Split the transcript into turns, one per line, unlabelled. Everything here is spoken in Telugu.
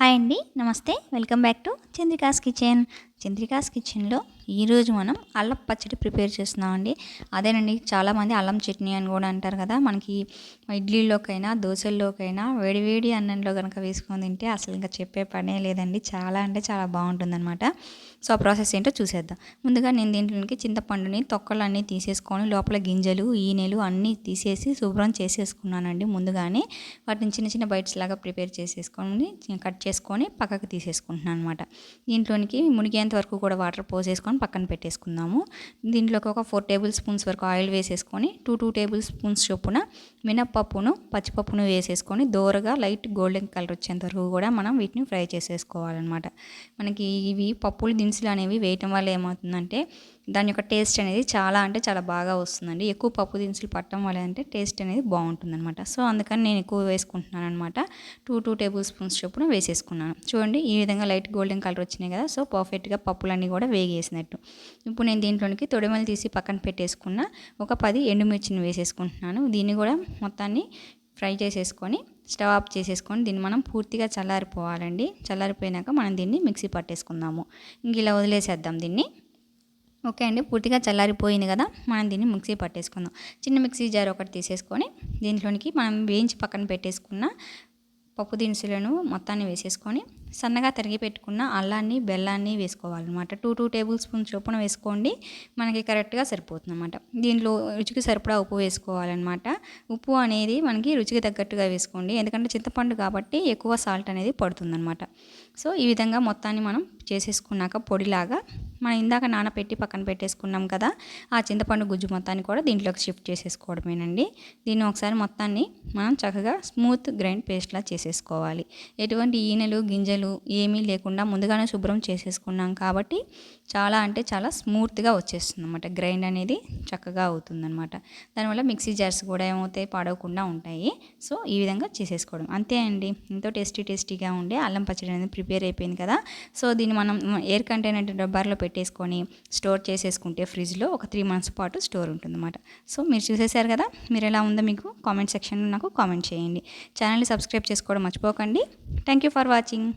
హాయ్ అండి నమస్తే. Welcome back to Chandrika's kitchen. Chandrika's కిచెన్లో ఈరోజు మనం అల్లం పచ్చడి ప్రిపేర్ చేస్తున్నామండి. అదేనండి చాలామంది అల్లం చట్నీ అని కూడా అంటారు కదా మనకి ఇడ్లీలోకైనా దోశల్లోకైనా వేడివేడి అన్నంలో కనుక వేసుకొని తింటే అసలు ఇంకా చెప్పే పనే లేదండి. చాలా అంటే చాలా బాగుంటుందన్నమాట. సో ఆ ప్రాసెస్ ఏంటో చూసేద్దాం. ముందుగా నేను దీంట్లోకి చింతపండుని తొక్కలన్నీ తీసేసుకొని లోపల గింజలు ఈనెలు అన్నీ తీసేసి శుభ్రం చేసేసుకున్నానండి ముందుగానే. వాటిని చిన్న చిన్న బైట్స్ లాగా ప్రిపేర్ చేసేసుకొని కట్ చేసుకొని పక్కకు తీసేసుకుంటున్నాను అనమాట దీంట్లోనికి మునిగేంత వరకు కూడా వాటర్ పోసేసుకొని పక్కన పెట్టేసుకుందాము. దీంట్లోకి ఒక ఫోర్ టేబుల్ స్పూన్స్ వరకు ఆయిల్ వేసేసుకొని టూ టూ టేబుల్ స్పూన్స్ చొప్పున మినప్పప్పును పచ్చిపప్పును వేసేసుకొని దోరగా లైట్ గోల్డెన్ కలర్ వచ్చేంత వరకు కూడా మనం వీటిని ఫ్రై చేసేసుకోవాలన్నమాట. మనకి ఇవి పప్పులు దినుసులు అనేవి వేయటం వల్ల ఏమవుతుందంటే దాని యొక్క టేస్ట్ అనేది చాలా అంటే చాలా బాగా వస్తుందండి. ఎక్కువ పప్పు దినుసులు పట్టడం వల్ల అంటే టేస్ట్ అనేది బాగుంటుందన్నమాట. సో అందుకని నేను ఎక్కువ వేసుకుంటున్నాను అనమాట టూ టూ టేబుల్ స్పూన్స్ చొప్పున వేసేసుకున్నాను. చూడండి ఈ విధంగా లైట్ గోల్డెన్ కలర్ వచ్చినాయి కదా సో పర్ఫెక్ట్గా పప్పులన్నీ కూడా వేగేసినట్టు. ఇప్పుడు నేను దీంట్లోనికి తొడిమలు తీసి పక్కన పెట్టేసుకున్న ఒక పది ఎండుమిర్చిని వేసేసుకుంటున్నాను. దీన్ని కూడా మొత్తాన్ని ఫ్రై చేసేసుకొని స్టవ్ ఆఫ్ చేసేసుకొని దీన్ని మనం పూర్తిగా చల్లారిపోవాలండి. చల్లారిపోయినాక మనం దీన్ని మిక్సీ పట్టేసుకుందాము. ఇంక ఇలా వదిలేసేద్దాం దీన్ని. ఓకే అండి పూర్తిగా చల్లారిపోయింది కదా మనం దీన్ని మిక్సీ పట్టేసుకుందాం. చిన్న మిక్సీ జార్ ఒకటి తీసేసుకొని దీంట్లోనికి మనం వేయించి పక్కన పెట్టేసుకున్న పప్పు దినుసులను మొత్తాన్ని వేసేసుకొని సన్నగా తరిగి పెట్టుకున్న అల్లాన్ని బెల్లాన్ని వేసుకోవాలన్నమాట. టూ టూ టేబుల్ స్పూన్ చొప్పున వేసుకోండి మనకి కరెక్ట్గా సరిపోతుంది అనమాట దీంట్లో రుచికి సరిపడా ఉప్పు వేసుకోవాలన్నమాట. ఉప్పు అనేది మనకి రుచికి తగ్గట్టుగా వేసుకోండి ఎందుకంటే చింతపండు కాబట్టి ఎక్కువ సాల్ట్ అనేది పడుతుందన్నమాట. సో ఈ విధంగా మొత్తాన్ని మనం చేసేసుకున్నాక పొడిలాగా మనం ఇందాక నానపెట్టి పక్కన పెట్టేసుకున్నాం కదా ఆ చింతపండు గుజ్జు మొత్తాన్ని కూడా దీంట్లోకి షిఫ్ట్ చేసేసుకోవడమేనండి. దీన్ని ఒకసారి మొత్తాన్ని మనం చక్కగా స్మూత్ గ్రైండ్ పేస్ట్లా చేసేసుకోవాలి. ఎటువంటి ఈనెలు గింజలు ఏమీ లేకుండా ముందుగానే శుభ్రం చేసేసుకున్నాం కాబట్టి చాలా అంటే చాలా స్మూత్గా వచ్చేస్తుంది అనమాట గ్రైండ్ అనేది చక్కగా అవుతుందన్నమాట. దానివల్ల మిక్సీ జార్స్ కూడా ఏమవుతాయి? పాడవకుండా ఉంటాయి. సో ఈ విధంగా చేసేసుకోవడం. అంతే అండి. ఎంతో టేస్టీ టేస్టీగా ఉండే అల్లం పచ్చడి అనేది ప్రిపేర్ అయిపోయింది కదా. సో దీన్ని మనం ఎయిర్ కంటైనర్ డబ్బాలో పెట్టేసుకొని స్టోర్ చేసేసుకుంటే ఫ్రిడ్జ్లో ఒక త్రీ మంత్స్ పాటు స్టోర్ ఉంటుందన్నమాట. సో మీరు చూసేశారు కదా? మీరు ఎలా ఉందో మీకు కామెంట్ సెక్షన్లో నాకు కామెంట్ చేయండి. ఛానల్ని సబ్స్క్రైబ్ చేసుకోవడం మర్చిపోకండి. Thank you for watching